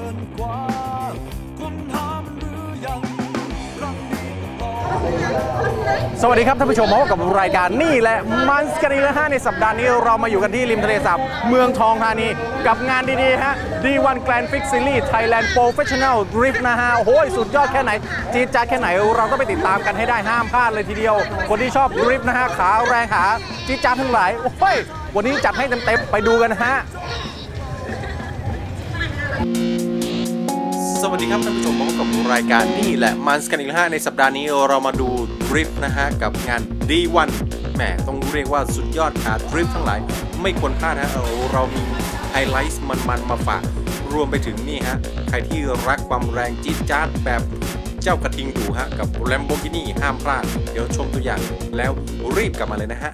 ินกว่าคุณทำหรือยังรักนี้ต่อสวัสดีครับท่านผู้ชมพบกับรายการนี่แหละมันสกรีนะฮะในสัปดาห์นี้เรามาอยู่กันที่ริมทะเลสาบเมืองทองธานี กับงานดีๆฮะดีวัน D1 Grand Fix Series ยแลนด์โปรเฟชชั่นแนลดริฟท์นะฮะ โอ้โหสุดยอดแค่ไหน จี๊ดจ้าแค่ไหนเราต้องไปติดตามกันให้ได้ห้ามพลาดเลยทีเดียว คนที่ชอบดริฟท์นะฮะ ขาแรงขาจี๊ดจ้าทั้งหลาย โอ้ย วันนี้จัดให้เต็มๆไปดูกันนะฮะ สวัสดีครับท่านผู้ชมพบกับรายการนี่แหละมันสกันอีกแล้วในสัปดาห์นี้เรามาดูดริฟต์นะฮะกับงาน D1 แหมต้องเรียกว่าสุดยอดขาดริฟต์ทั้งหลาย ไม่ควรพลาดฮะเราเรามีไฮไลท์มันๆมาฝาก รวมไปถึงนี่ฮะ ใครที่รักความแรงจี๊ดจ๊าดแบบเจ้ากระทิงดูฮะ กับ Lamborghini ห้ามพลาด เดี๋ยวชมตัวอย่างแล้วรีบกลับมาเลยนะฮะ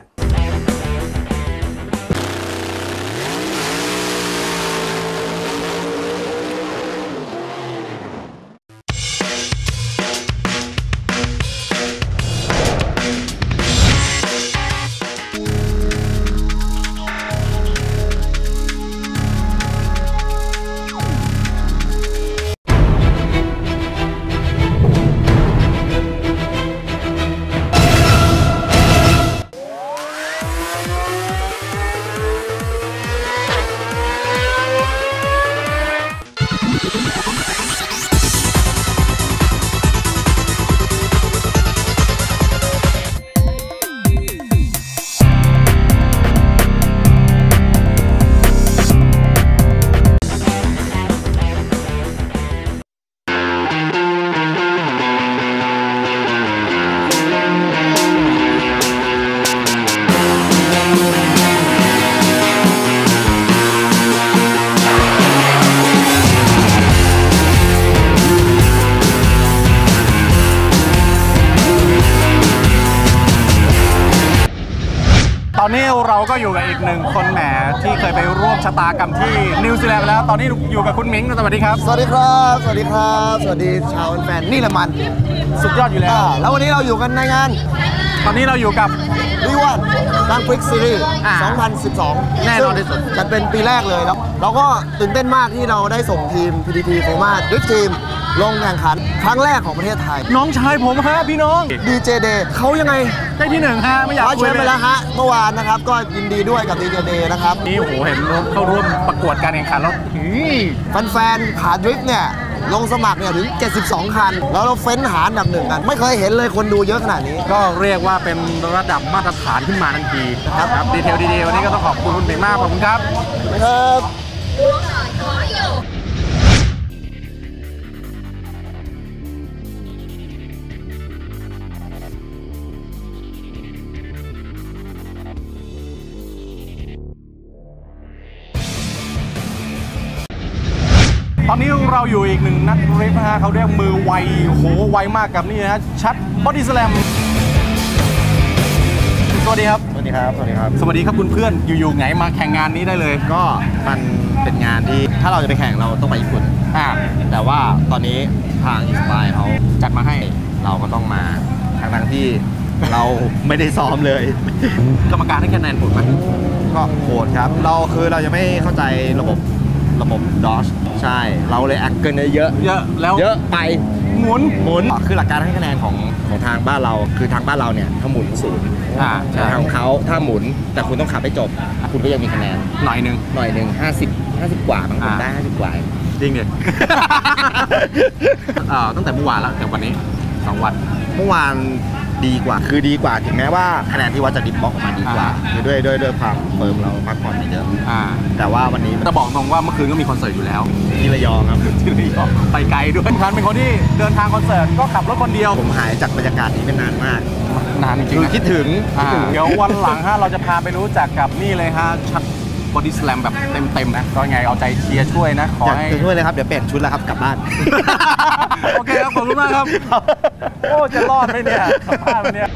นนี้เราก็อยู่กับอีกหนึ่งคนแหมที่เคยไปร่วมชะตากรรมที่นิวซีแลนด์ไปแล้ว ตอนนี้อยู่กับคุณมิงสวัสดีครับ สวัสดีครับ สวัสดีครับ สวัสดีชาวแฟนนี่แหละมัน สุดยอดอยู่แล้วอ่าแล้ววันนี้เราอยู่กันในงาน ตอนนี้เราอยู่กับ รีวันดังฟริกซีรีส์อ่า2012แน่นอนที่สุด ซึ่งจัดเป็นปีแรกเลยแล้วเราก็ตื่นเต้นมากที่เราได้ส่งทีม PDT โฟมาดริฟทีม ลงแข่งขันครั้งแรกของประเทศไทย น้องชายผมฮะพี่น้อง DJ Day เขายังไงได้ที่หนึ่งฮะไม่อยากคว้าคุแชยมป์ไปเลยแล้วฮะเมื่อวานนะครับ ก็ยินดีด้วยกับ DJ Day นะครับ นี่โอ้โหเห็นเข้าร่วมประกวดการแข่งขันแล้วหือ แฟนๆขาดริฟต์เนี่ย ลงสมัครเนี่ยถึง 72 คัน แล้วเราเฟ้นหาอันดับหนึ่งกัน ไม่เคยเห็นเลยคนดูเยอะขนาดนี้ ก็เรียกว่าเป็นระดับมาตรฐานขึ้นมาทันทีครับครับดีเทลดีๆวันนี้ก็ต้องขอบคุณคุณเบงมากขอบคุณครับครับ ตอนนี้เราอยู่อีกหนึ่งนักดริฟต์นะฮะเขาเรียกมือไวโอ้โหไวมากกับนี่นะฮะชัดบอดี้สแลมสวัสดีครับ สวัสดีครับ สวัสดีครับ สวัสดีครับคุณเพื่อนอยู่ๆไงมาแข่งงานนี้ได้เลย ก็มันเป็นงานที่ถ้าเราจะไปแข่งเราต้องไปญี่ปุ่นอ่าแต่ว่าตอนนี้ทางอินสปายเขาจัดมาให้เราก็ต้องมาทั้งทั้งๆที่เราไม่ได้ซ้อมเลย กรรมการให้คะแนนผมไหมก็โหดครับ เราคือเราจะไม่เข้าใจระบบระบบดอช ใช่เราเลยแอคเกินเยอะเยอะแล้วเยอะไปหมุนหมุนคือหลักการให้คะแนนของของทางบ้านเรา คือทางบ้านเราเนี่ยถ้าหมุนศูนย์อ่าแต่ใช่ทางของเขาถ้าหมุนแต่คุณต้องขับให้จบ คุณก็ยังมีคะแนนหน่อยหนึ่งหน่อยหนึ่ง50 50กว่ามั้งผมอ่าได้50กว่าจริงดิอ่าตั้งแต่เมื่อวานแล้วแต่วันนี้สองวันเมื่อวาน ดีกว่า คือดีกว่าถึงแม้ว่าคะแนนที่วัดจากดิฟบ็อกออกมาดีกว่าอ่าคือด้วยด้วยด้วยความเฟิร์มเราพักผ่อนเยอะอ่าแต่ว่าวันนี้แต่บอกตรงว่าเมื่อคืนก็มีคอนเสิร์ตอยู่แล้วที่ระยองครับที่นี่ก็ไปไกลด้วยทันเป็นคนที่เดินทางคอนเสิร์ตก็ขับรถคนเดียวผมหายจากบรรยากาศนี้เป็นนานมากนานจริงคือๆนะคิดถึงคิอ่าดถึงเดี๋ยววันหลังฮะเราจะพาไปรู้จักกับนี่เลยฮะชัด บอดี้สแลมแบบเต็มๆนะก็ยังไงเอาใจเชียร์ช่วยนะขออยากให้ จะช่วยเลยครับ เดี๋ยวเปลี่ยนชุดแล้วครับกลับบ้าน โอเคครับขอบคุณมากครับ โอ้ จะรอดไหมเนี่ยสัมภาษณ์วันเนี้ย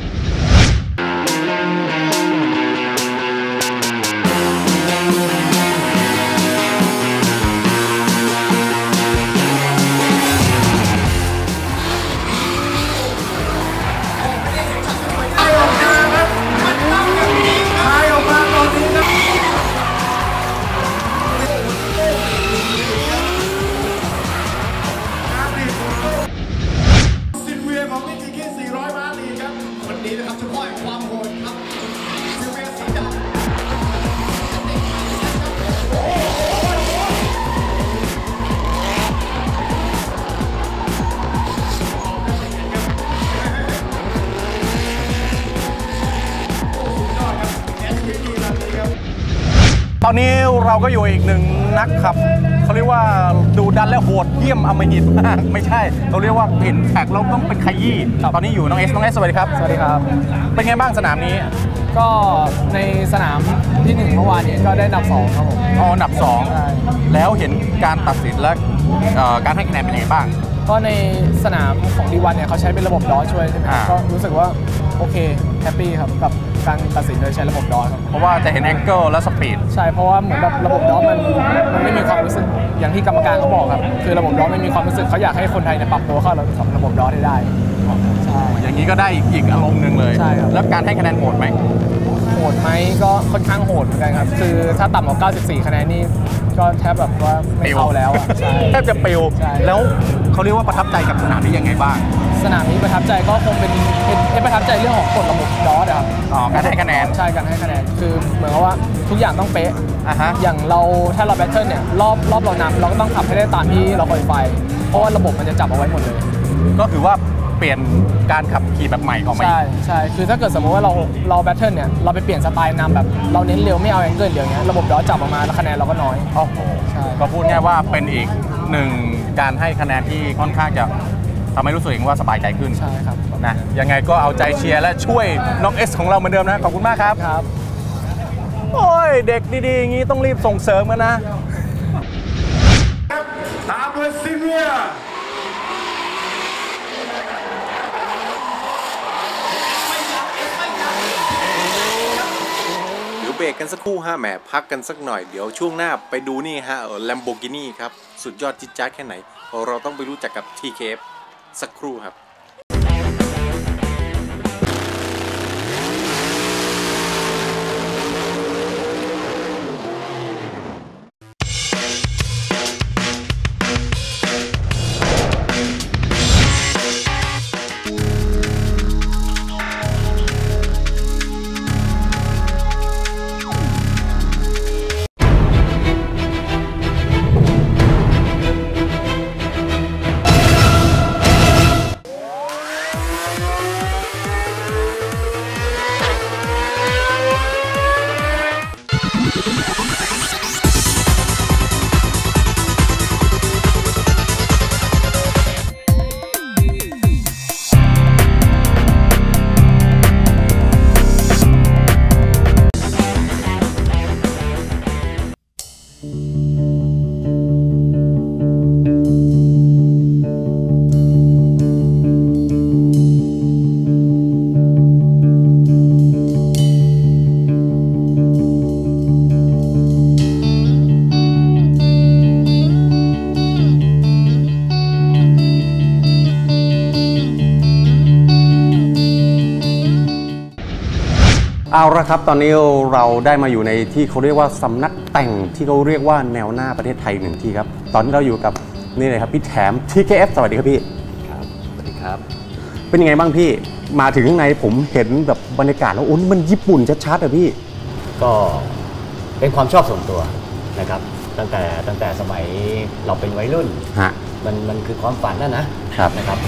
อนนี้เราก็อยู่อีกหนึ่งนักขับเขาเรียกว่าดูดันและโหดเยี่ยมอำมหิตมากไม่ใช่เราเรียกว่าเห็นแท็กเราต้องเป็นขยี้ตอนนี้อยู่น้องเอสน้องเอสสวัสดีครับ สวัสดีครับ เป็นไงบ้างสนามนี้ ก็ในสนามที่หนึ่งเมื่อวานนี้ก็ได้อันดับสองครับผมอ๋ออันดับใช่2แล้วเห็นการตัดสินและเอ่อการให้คะแนนเป็นยังไงบ้าง ก็ในสนามของดีวันเนี่ยเขาใช้เป็นระบบดอช่วยใช่ไหมอ่า ก็รู้สึกว่าโอเคแฮปปี้ครับกับ การตัดสินโดยใช้ระบบดอครับเพราะว่าจะเห็นแองเกิลและสปีดใช่เพราะว่าเหมือนแบบระบบดอมันมันไม่มีความรู้สึกอย่างที่กรรมการเขาบอกครับ คือระบบดอไม่มีความรู้สึกเขาอยากให้คนไทยเนี่ยปรับตัวเข้ากับระบบดอให้ได้ใช่อย่างนี้ก็ได้อีกอารมณ์หนึ่งเลยใช่ครับแล้วการให้คะแนนโหดไหมโหดไหมก็ค่อนข้างโหดเหมือนกันครับ คือถ้าต่ำกว่า 94 คะแนนนี่ก็แทบแบบว่าไม่เข้าแล้วอะใช่แทบจะปิวใช่แล้วเขาเรียกว่าประทับใจกับสนามนี้ยังไงบ้าง สนามนี้ประทับใจก็คงเป็นเป็นเป็นประทับใจเรื่องของกฎระบบดอสอะครับอ๋อการให้คะแนนใช่การให้คะแนนคือเหมือนกับว่าทุกอย่างต้องเป๊ะอะฮะอย่างเราถ้าเราแบทเทิลเนี่ยรอบรอบเรานำเราก็ต้องขับให้ได้ตามที่เราคอยไฟเพราะว่าระบบมันจะจับเอาไว้หมดเลย ก็คือว่าเปลี่ยนการขับขี่แบบใหม่ออกมาใช่ใช่คือถ้าเกิดสมมติว่าเราเราแบทเทิลเนี่ยเราไปเปลี่ยนสไตล์นำแบบเราเน้นเร็วไม่เอาแองเกิลเดียวเนี้ยระบบดอสจับออกมาแล้วคะแนนเราก็น้อยโอ้โหใช่ก็พูดง่ายว่าเป็นอีกหนึ่งการให้คะแนนที่ค่อนข้างจะ ทำให้รู้สึกเองว่าสบายใจขึ้นใช่ครับนะยังไงก็เอาใจเชียร์และช่วยน้องเอสของเราเหมือนเดิมนะขอบคุณมากครับครับ โอ้ยเด็กดีๆอย่างนี้ต้องรีบส่งเสริมกันนะตามด้วยซีเนียร์เดี๋ยวเบรกกันสักครู่ฮะแหมพักกันสักหน่อยเดี๋ยวช่วงหน้าไปดูนี่ฮะแลมโบกินีครับ สุดยอดจิ๊ดจ๊าดแค่ไหน เราต้องไปรู้จักกับ TKF สักครู่ครับ ละครับ ตอนนี้เราได้มาอยู่ในที่เขาเรียกว่าสำนักแต่งที่เขาเรียกว่าแนวหน้าประเทศไทยหนึ่งที่ครับ ตอนนี้เราอยู่กับนี่เลยครับพี่แถม TKF สวัสดีครับพี่ ครับสวัสดีครับ เป็นยังไงบ้างพี่ มาถึงข้างในผมเห็นแบบบรรยากาศแล้วอุ้นมันญี่ปุ่นชัดๆอะพี่ ก็เป็นความชอบส่วนตัวนะครับ ตั้งแต่ตั้งแต่สมัยเราเป็นวัยรุ่น ฮะ มันมันคือความฝันนะนะครับ นะครับ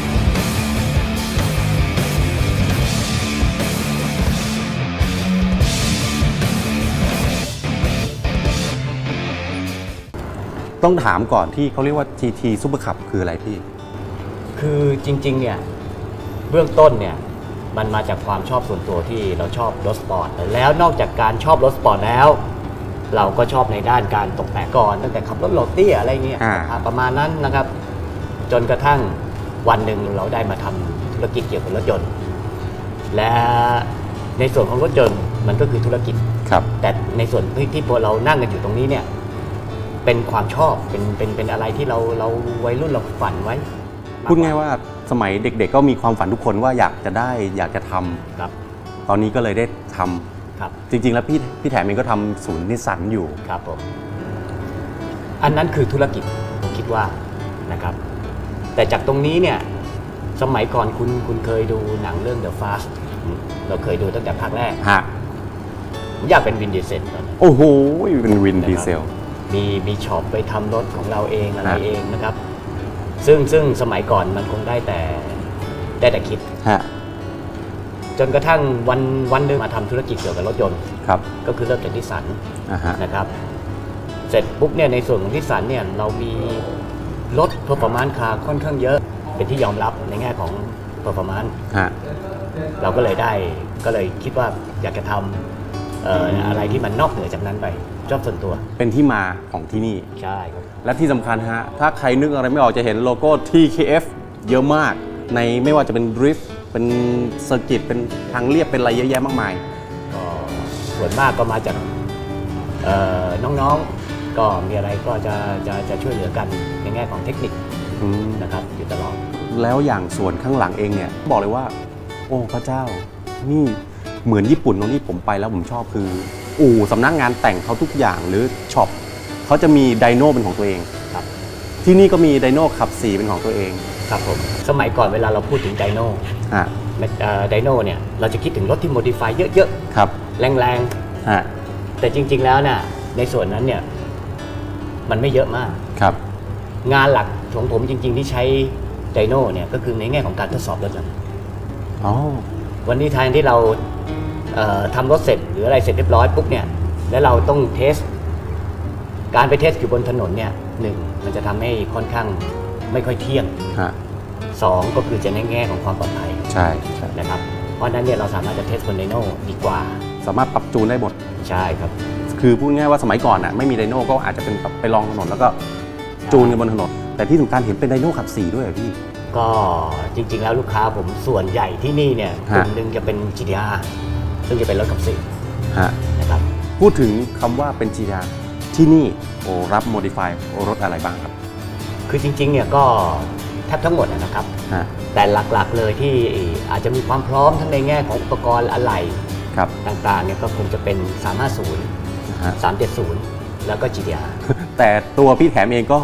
ต้องถามก่อนที่เขาเรียกว่า GT Super Cup คืออะไรพี่ คือจริง ๆ เนี่ยเบื้องต้นเนี่ยมันมาจากความชอบส่วนตัวที่เราชอบรถสปอร์ตแล้วนอกจากการชอบรถสปอร์ตแล้ว เราก็ชอบในด้านการตกแต่งก่อนตั้งแต่ขับรถโรเตี้ยอะไรเงี้ยอ่า อ่าประมาณนั้นนะครับ จนกระทั่งวันหนึ่งเราได้มาทำธุรกิจเกี่ยวกับรถยนต์ และในส่วนของรถยนต์มันก็คือธุรกิจ ครับ แต่ในส่วนที่ที่พวกเรานั่งกันอยู่ตรงนี้เนี่ย เป็นความชอบเป็นเป็นเป็นอะไรที่เราเราวัยรุ่นเราฝันไว้ พูดง่ายว่าสมัยเด็กๆก็มีความฝันทุกคนว่าอยากจะได้อยากจะทำครับ ตอนนี้ก็เลยได้ทำครับ จริง ๆ แล้วพี่พี่แถมเองก็ทำศูนย์นิสสันอยู่ ครับผม อันนั้นคือธุรกิจผมคิดว่านะครับ แต่จากตรงนี้เนี่ย สมัยก่อนคุณคุณเคยดูหนังเรื่อง The Fast อืมเราเคยดูตั้งแต่ภาคแรกฮะ ผมอยากเป็นวินดีเซลตอนนั้น โอ้โห เป็นวินดีเซล มีมีช็อปไปทำรถของเราเองอะไรฮะเองนะครับ ซึ่งซึ่งสมัยก่อนมันคงได้แต่ได้แต่คิด ฮะ จนกระทั่งวันวันหนึงมาทำธุรกิจเกี่ยวกับรถยนต์ ครับ ก็คือเริ่มจากนิสสันอ่าฮะ นะครับ เสร็จปุ๊บเนี่ยในส่วนของนิสสันเนี่ยเรามีรถ performance car ค่อนข้างเยอะ เป็นที่ยอมรับในแง่ของ performance ฮะ เราก็เลยได้ก็เลยคิดว่าอยากจะทำเอ่ออะไรที่มันนอกเหนือจากนั้นไปชอบส่วนตัว เป็นที่มาของที่นี่ ใช่ครับ และที่สำคัญฮะ ถ้าใครนึกอะไรไม่ออกจะเห็นโลโก้ TKF เยอะมาก ในไม่ว่าจะเป็นดริฟต์เป็นเซอร์กิตเป็นทางเรียบเป็นอะไรเยอะแยะมากมาย ก็ส่วนมากก็มาจากเอ่อน้องๆ ก็มีอะไรก็จะจะจะช่วยเหลือกันในแง่ของเทคนิคอืมนะครับอยู่ตลอด แล้วอย่างส่วนข้างหลังเองเนี่ยบอกเลยว่า โอ้พระเจ้านี่ เหมือนญี่ปุ่นตรงที่ผมไปแล้วผมชอบคือ อู่สำนักงานแต่งเขาทุกอย่างหรือช็อปเขาจะมีไดโน่เป็นของตัวเองครับที่นี่ก็มีไดโน่ขับสีเป็นของตัวเองครับผมสมัยก่อนเวลาเราพูดถึงไดโน่ฮะไดโน่เนี่ยเราจะคิดถึงรถที่โมดิฟายเยอะครับๆแรงฮะๆแต่จริงๆแล้วน่ะในส่วนนั้นเนี่ยมันไม่เยอะมากครับ งานหลักของผมจริง ๆ ที่ใช้ไดโน่เนี่ยก็คือในแง่ของการทดสอบรถยนต์อ๋อวันนี้แทนที่เราเอ่อ ทำรถเสร็จหรืออะไรเสร็จเรียบร้อยปุ๊บเนี่ยแล้วเราต้องเทส การไปเทสอยู่บนถนนเนี่ยหนึ่งมันจะทำให้ค่อนข้างไม่ค่อยเที่ยงฮะสองก็คือจะในแง่ของความปลอดภัยใช่ใช่นะครับเพราะฉะนั้นเนี่ยเราสามารถจะเทสบนไดโน่ดีกว่า สามารถปรับจูนได้หมดใช่ครับ คือพูดง่ายๆว่าสมัยก่อนอะไม่มีไดโน่ก็อาจจะเป็นแบบไปลองถนนแล้วก็จูนกันบนถนน แต่ที่สำคัญเห็นเป็นไดโน่ขับสีด้วยเหรอพี่ก็จริงๆแล้วลูกค้าผมส่วนใหญ่ที่นี่เนี่ยกฮะลุ่มหนึ่งจะเป็น GTR ซึ่งจะเป็นรถขับสี่ฮะนะครับพูดถึงคำว่าเป็น GTR ที่นี่โอ้รับโมดิฟายรถอะไรบ้างครับ คือจริงๆเนี่ยก็แทบทั้งหมดนะครับ ฮะ แต่หลักๆเลยที่อาจจะมีความพร้อมทั้งในแง่ของอุปกรณ์อะไหล่ครับ ต่างๆเนี่ยก็คงจะเป็น 350 ฮะ 370 แล้วก็ GTR แต่ตัวพี่แถมเองก็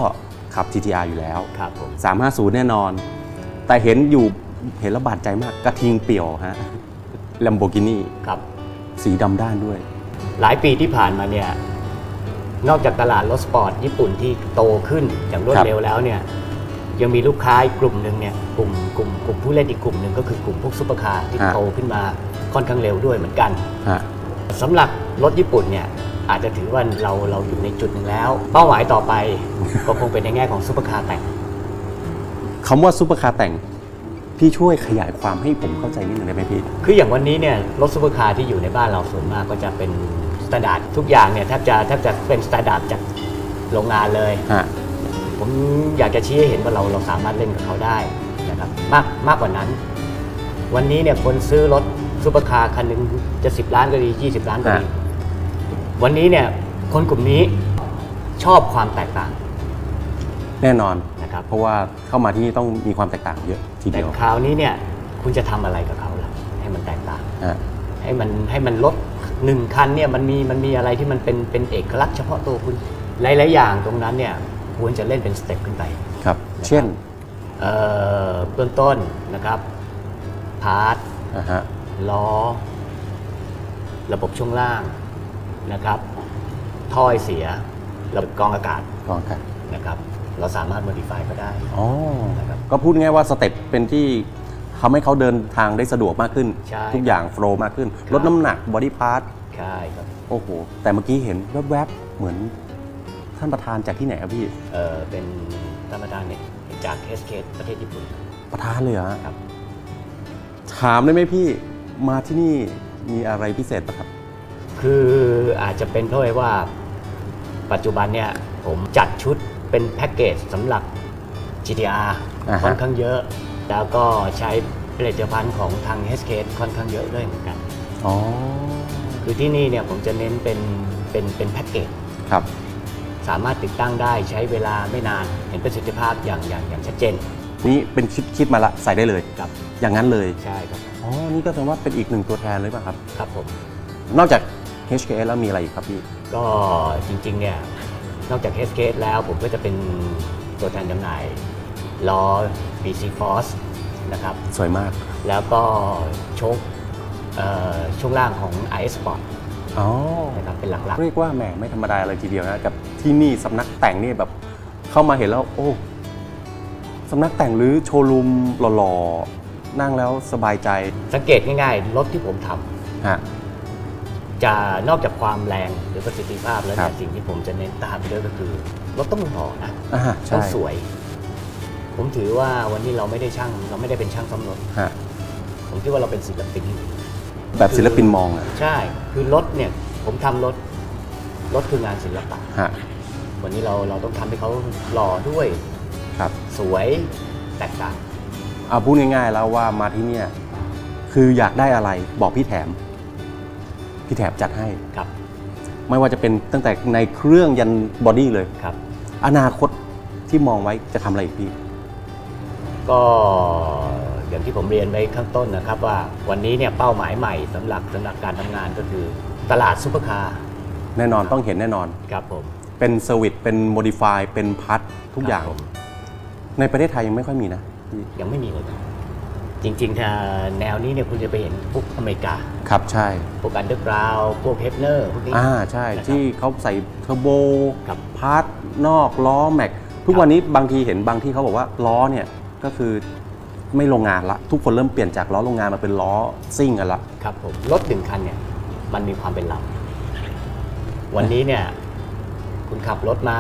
ขับ GTR อยู่แล้ว ครับผม 350 แน่นอน แต่เห็นอยู่เห็นแล้วบาดใจมากกระทิงเปี่ยวฮะ Lamborghini ครับ สีดำด้านด้วย หลายปีที่ผ่านมาเนี่ย นอกจากตลาดรถสปอร์ตญี่ปุ่นที่โตขึ้นอย่างรวดครับเร็วแล้วเนี่ย ยังมีลูกค้าอีกกลุ่มหนึ่งเนี่ยกลุ่มกลุ่มกลุ่มผู้เล่นอีกกลุ่มหนึ่งก็คือกลุ่มพวกซุปเปอร์คาร์ที่โตขึ้นมาค่อนข้างเร็วด้วยเหมือนกันฮะสำหรับรถญี่ปุ่นเนี่ยอาจจะถือว่าเราเราอยู่ในจุดหนึ่งแล้ว เป้าหมายต่อไปก็คงเป็นในแง่ของซุปเปอร์คาร์แต่งคำว่าซูเปอร์คาร์แต่ง พี่ช่วยขยายความให้ผมเข้าใจนิดหนึ่งได้ไหมพี่ คืออย่างวันนี้เนี่ยรถซุปเปอร์คาร์ที่อยู่ในบ้านเราส่วนมากก็จะเป็นสแตนดาร์ดทุกอย่างเนี่ยแทบจะแทบจะเป็นสแตนดาร์ดจากโรงงานเลย ฮะ ผมอยากจะชี้ให้เห็นว่าเราเราสามารถเล่นกับเขาได้นะครับมากมากกว่านั้น วันนี้เนี่ยคนซื้อรถซุปเปอร์คาร์คันหนึ่งจะ 10 ล้านก็ดี 20 ล้านก็ดีฮะวันนี้เนี่ยคนกลุ่มนี้ชอบความแตกต่าง แน่นอนนะครับเพราะว่าเข้ามาที่นี่ต้องมีความแตกต่างเยอะทีแต่เดียวคราวนี้เนี่ยคุณจะทำอะไรกับเขาล่ะให้มันแตกต่างฮะให้มันให้มันรถหนึ่งคันเนี่ยมันมีมันมีอะไรที่มันเป็นเป็นเอกลักษณ์เฉพาะตัวคุณหลายๆอย่างตรงนั้นเนี่ยควรจะเล่นเป็นสเต็ปขึ้นไปครับ เช่นเอ่อเบื้องต้นนะครับพาร์ทอ่าฮะล้อ ระบบช่วงล่างนะครับถ้อยเสีย ระบบกรองอากาศกองกันนะครับ เราสามารถ modify ก็ได้อ๋อนะครับ ก็พูดง่ายๆว่าสเต็ปเป็นที่ทำให้เขาเดินทางได้สะดวกมากขึ้น ใช่ทุกอย่างโฟล์มากขึ้น ครับ ลดน้ำหนักบอดี้พาร์ทใช่ครับโอ้โห แต่เมื่อกี้เห็นแวบๆ เหมือนท่านประธานจากที่ไหนครับพี่ เอ่อเป็นธรรมดานเนี่ยจากเทสเคสประเทศญี่ปุ่นประธานเลยเหรอฮะครับ ถามได้ไหมพี่มาที่นี่มีอะไรพิเศษปะครับ คืออาจจะเป็นเพราะว่าปัจจุบันเนี่ยผมจัดชุด เป็นแพ็กเกจสำหรับ GTR อ่าฮะ ค่อนข้างเยอะ แล้วก็ใช้ผลิตภัณฑ์ของทาง h k ค่อนข้างเยอะด้วยเหมือนกัน อ๋อคือที่นี่เนี่ยผมจะเน้นเป็นเป็นเป็นแพ็กเกจ ครับสามารถติดตั้งได้ใช้เวลาไม่นานเห็นประสิทธิภาพอย่างอย่างอย่างชัดเจนนี่เป็นคิดคิดมาละใส่ได้เลย ครับ อย่างนั้นเลยใช่ครับอ๋อนี่ก็แสดงว่าเป็นอีกหนึ่งตัวแทนเลยป่ะครับ ครับผม นอกจาก HKS แล้วมีอะไรอีกครับพี่ ก็จริงๆเนี่ย นอกจาก h k แล้วผมก็จะเป็นตัวแทนจำหน่ายล้อ BC Force นะครับ สวยมาก แล้วก็โชคเอ่อช่วงล่างของ IS Sport อ๋อนะครับเป็นหลักเรียกว่าแหมไม่ธรรมดาเลยทีเดียวนะกับที่นี่สำนักแต่งนี่แบบเข้ามาเห็นแล้วโอ้สำนักแต่งหรือโชว์รูมหล่อนั่งแล้วสบายใจ สังเกตง่ายๆ รถที่ผมทำฮะ จะนอกจากความแรงหรือประสิทธิภาพแล้วครัเนี่ยบสิ่งที่ผมจะเน้นตามไปด้วยก็คือรถต้องหล่อนะอ่าต้ใช่องสวย ผมถือว่าวันนี้เราไม่ได้ช่างเราไม่ได้เป็นช่างซ่อมรถฮะผมคิดว่าเราเป็นศิลปิน แบบศิลปินมองอะใช่ คือรถเนี่ย ผมทำรถรถคืองานศิลปะฮะวันนี้เราเราต้องทำให้เขาหล่อด้วยครับสวยแตกต่างเอาพูดง่ายๆแล้วว่ามาที่เนี่ยคืออยากได้อะไรบอกพี่แถม พี่แถมจัดให้ ครับ ไม่ว่าจะเป็นตั้งแต่ในเครื่องยันบอดี้เลย ครับ อนาคตที่มองไว้จะทำอะไรอีกพี่ ก็อย่างที่ผมเรียนไว้ข้างต้นนะครับว่าวันนี้เนี่ยเป้าหมายใหม่สำหรับสำหรับการทำงานก็คือตลาดซุปเปอร์คาร์แน่นอนต้องเห็นแน่นอน ครับผม เป็นเซอร์วิสเป็นโมดิฟายเป็นพัททุกอย่าง ครับผม ในประเทศไทยยังไม่ค่อยมีนะพี่ยังไม่มีเลยครับ จริงๆถ้าแนวนี้เนี่ยคุณจะไปเห็นพวกอเมริกา ครับใช่ พวกอันเดอร์กราวพวกเฮฟเนอร์พวกนี้ อ่าใช่นะครับที่เขาใส่เทอร์โบครับพาร์ทนอกล้อแม็ก ทุกวันนี้บางทีเห็นบางที่เขาบอกว่าล้อเนี่ยก็คือไม่โรงงานละ ทุกคนเริ่มเปลี่ยนจากล้อโรงงานมาเป็นล้อซิ่งกันละ ครับผมรถหนึ่งคันเนี่ยมันมีความเป็นเรา วันนี้เนี่ย คุณขับรถมา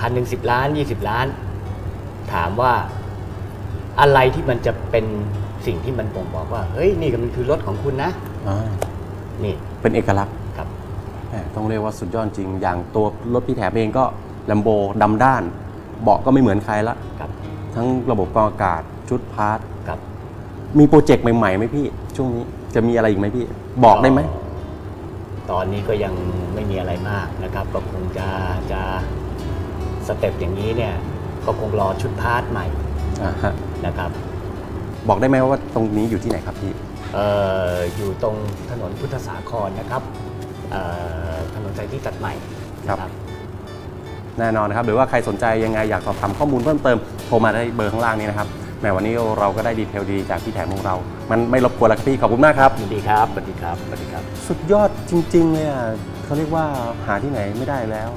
คันหนึ่งสิบล้านยี่สิบล้าน ถามว่า อะไรที่มันจะเป็นสิ่งที่มันบ่งบอกว่า เฮ้ย นี่ก็มันคือรถของคุณนะอ่านี่เป็นเอกลักษณ์ครับแหม่ต้องเรียกว่าสุดยอดจริง อย่างตัวรถพี่แถมเองก็แลมโบดำด้าน เบาะก็ไม่เหมือนใครละครับ ทั้งระบบกรองอากาศชุดพาร์ทครับ มีโปรเจกต์ใหม่ๆไหมพี่ ช่วงนี้จะมีอะไรอีกไหมพี่ บอกได้ไหมตอนนี้ก็ยังไม่มีอะไรมากนะครับ ก็คงจะจะสเต็ปอย่างนี้เนี่ย ก็คงรอชุดพาร์ทใหม่อ่าฮะ นะครับ บอกได้ไหมว่าตรงนี้อยู่ที่ไหนครับพี่เอ่ออยู่ตรงถนนพุทธสาครนะครับเอ่อถนนสายที่ตัดใหม่ครับนะแน่นอนนะครับหรือว่าใครสนใจยังไงอยากสอบถามข้อมูลเพิ่มเติมโทรมาได้เบอร์ข้างล่างนี้นะครับแหมวันนี้เราก็ได้ดีเทลดีจากพี่แถมของเรา มันไม่รบกวนแล้วครับพี่ขอบคุณมากครับยินดีครับสวัสดีครับสวัสดีครับ สุดยอดจริงๆเลยอะเขาเรียกว่าหาที่ไหนไม่ได้แล้ว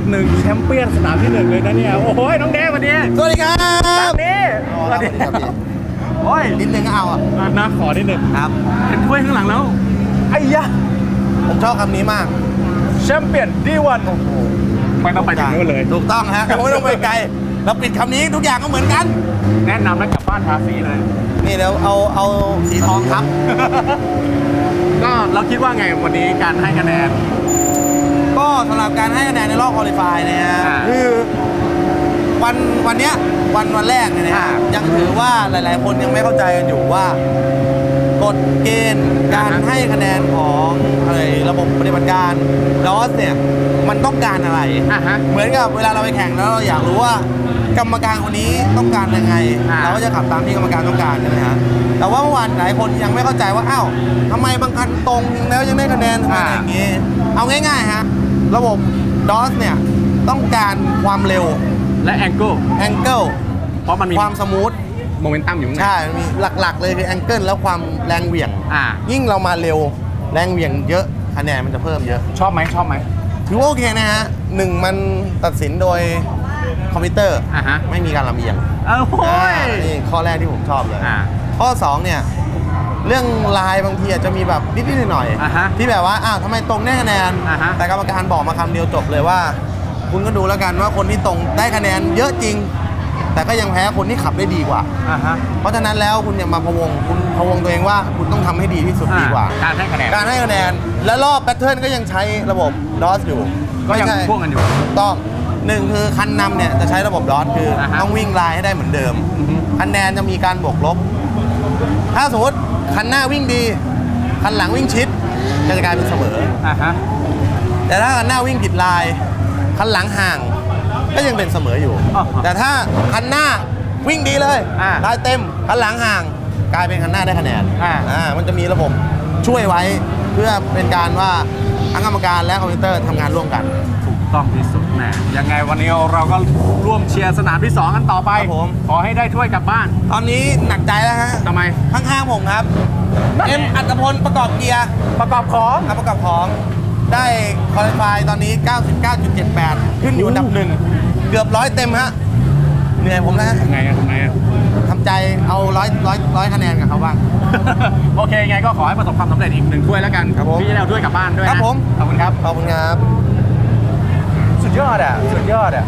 กับอีกหนึ่งแชมเปี้ยนสนามที่หนึ่งเลยนะเนี่ย โอ้โหน้องแดงวันนี้สวัสดีครับนี่สวัสดีครับโอ้ยนิดนึงก็เอาอะนะขอนิดหนึ่งครับเห็นถ้วยข้างหลังแล้วไอ้ยะผมชอบคำนี้มากแชมเปี้ยนดีวันไม่ต้องไปถึงนู้นเลยถูกต้องฮะไม่ต้องไปไกลเราปิดคำนี้ทุกอย่างก็เหมือนกัน แนะนำแล้วกลับบ้านทาสีเลย นี่เดี๋ยวเอาเอาสีทองครับ ก็เราคิดว่าไงวันนี้การให้คะแนนก็ สำหรับการให้คะแนนในรอบคุริฟายเนี่ยฮะอ่าคือวันวันเนี้ยวันวันแรกเนี่ยนะฮะอ่ายังถือว่าหลาย ๆ คนยังไม่เข้าใจกันอยู่ว่ากฎเกณฑ์การอ่าฮะให้คะแนนของอะไรระบบปฏิบัติการลอสเนี่ยมันต้องการอะไรอะฮะเหมือนกับเวลาเราไปแข่งแล้วเราอยากรู้ว่ากรรมการคนนี้ต้องการยังไงอ่าเราก็จะขับตามที่กรรมการต้องการใช่ไหมฮะแต่ว่าเมื่อวานหลายคนยังไม่เข้าใจว่าอ้าวทำไมบางคันตรงแล้วยังได้คะแนนทำไมอะไรอย่างงี้ เอาง่ายๆฮะ ระบบดอสเนี่ย ต้องการความเร็วและแองเกิลแองเกิลเพราะมันมีความสมูทโมเมนตัมอยู่ข้างในใช่มันมีหลักๆ เลยคือแองเกิลแล้วความแรงเหวี่ยง อ่า ยิ่งเรามาเร็วแรงเหวี่ยงเยอะคะแนนมันจะเพิ่มเยอะ ชอบไหมชอบไหมถือว่าโอเคนะฮะหนึ่งมันตัดสินโดยคอมพิวเตอร์อ่าฮะไม่มีการลำเอียงเออโอ้ย อ่านี่ข้อแรกที่ผมชอบเลย อ่า ข้อ 2 เนี่ย เรื่องลายบางทีอาจจะมีแบบนิดๆหน่อยอ่าฮะที่แบบว่าอ้าวทำไมตรงได้คะแนน อ่าฮะ แต่กรรมการบอกมาคำเดียวจบเลยว่า คุณก็ดูแล้วกันว่าคนที่ตรงได้คะแนนเยอะจริง แต่ก็ยังแพ้คนที่ขับได้ดีกว่า อ่าฮะเพราะฉะนั้นแล้วคุณอย่ามาพะวงคุณพะวงตัวเองว่าคุณต้องทำให้ดีที่สุดดีกว่าการให้คะแนนการให้คะแนนและรอบแพทเทิร์นก็ยังใช้ระบบดอสอยู่ก็ยังไม่ใช่พ่วงกันอยู่ ถูกต้องหนึ่งคือคันนำเนี่ยจะใช้ระบบดอสคืออาฮะต้องวิ่งลายให้ได้เหมือนเดิมอือฮึ คะแนนจะมีการบวกลบ ถ้าสมมติคันหน้าวิ่งดี คันหลังวิ่งชิดก็จะกลายเป็นเสมออ่าฮะแต่ถ้าคันหน้าวิ่งผิดลาย คันหลังห่าง ก็ยังเป็นเสมออยู่ อ๋อแต่ถ้าคันหน้าวิ่งดีเลยอ่า ลายเต็มคันหลังห่าง กลายเป็นคันหน้าได้คะแนนอ่า อ่ามันจะมีระบบช่วยไว้เพื่อเป็นการว่าทั้งกรรมการและคอมพิวเตอร์ทำงานร่วมกันถูก ต้องที่สุดแน่ยังไงวันนี้เราก็ร่วมเชียร์สนามที่ 2 กันต่อไปครับผม ขอให้ได้ถ้วยกลับบ้านตอนนี้หนักใจแล้วฮะทำไม ข้างๆผมครับเอ็มอัตพลประกอบเกียร์ประกอบของครับประกอบของได้คอลิฟายตอนนี้ 99.78 ขึ้นอยู่อันดับหนึ่งเกือบร้อยเต็มฮะ เหนื่อยผมแล้วฮะไงอะทำไงอะ ทำใจเอาร้อยร้อยร้อยคะแนนกับเขาบ้าง โอเคไงก็ขอให้ประสบความสำเร็จอีกหนึ่งถ้วยแล้วกันครับผมพี่จะได้เอาถ้วยกลับบ้านด้วยนะครับผม ขอบคุณครับ ขอบคุณครับสุด ยอดอะ สุดยอดอะ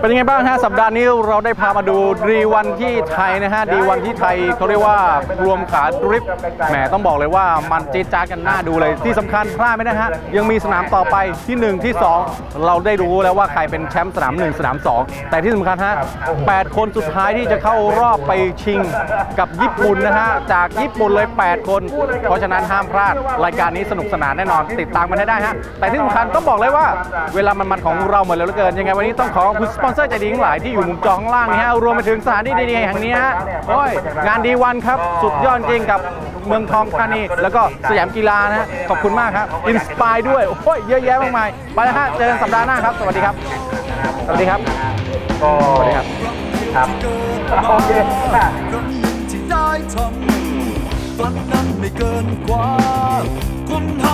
เป็นยังไงบ้างฮะสัปดาห์นี้เราได้พามาดูดีวันที่ไทยนะฮะดีวันที่ไทยเขาเรียกว่ารวมขาดริฟต์แหมต้องบอกเลยว่ามันจี๊ดจ๊าดกันหน้าดูเลย ที่สำคัญพลาดไม่ได้ฮะยังมีสนามต่อไปที่ 1 ที่ 2 เราได้รู้แล้วว่าใครเป็นแชมป์สนาม 1 สนาม 2 แต่ที่สำคัญฮะ8คนสุดท้ายที่จะเข้ารอบไปชิงกับญี่ปุ่นนะฮะจากญี่ปุ่นเลย 8 คน เพราะฉะนั้นห้ามพลาดรายการนี้สนุกสนานแน่นอน ติดตามมันให้ได้ฮะแต่ที่สำคัญต้องบอกเลยว่า เวลามันมันของเราเหมดแล้วเหลือเกินยังไงวันนี้ต้องขอคุณสปอนเซอร์ใจดีทั้งหลายที่อยู่มุมจอข้างล่างนี้ฮะรวมไปถึงสถานที่ดีๆแห่งนี้ฮะโอ้ยงานดีวันครับ สุดยอดจริงกับเมืองทองธานี แล้วก็สยามกีฬานะฮะขอบคุณมากครับอินสปายด้วย โอ้ยเยอะแยะมากมายไปแล้วฮะเจอกันสัปดาห์หน้าครับ สวัสดีครับ สวัสดีครับสวัสดีครับครับโอเคที่ได้ทำฝันนั้นไม่เกินกว่าคนท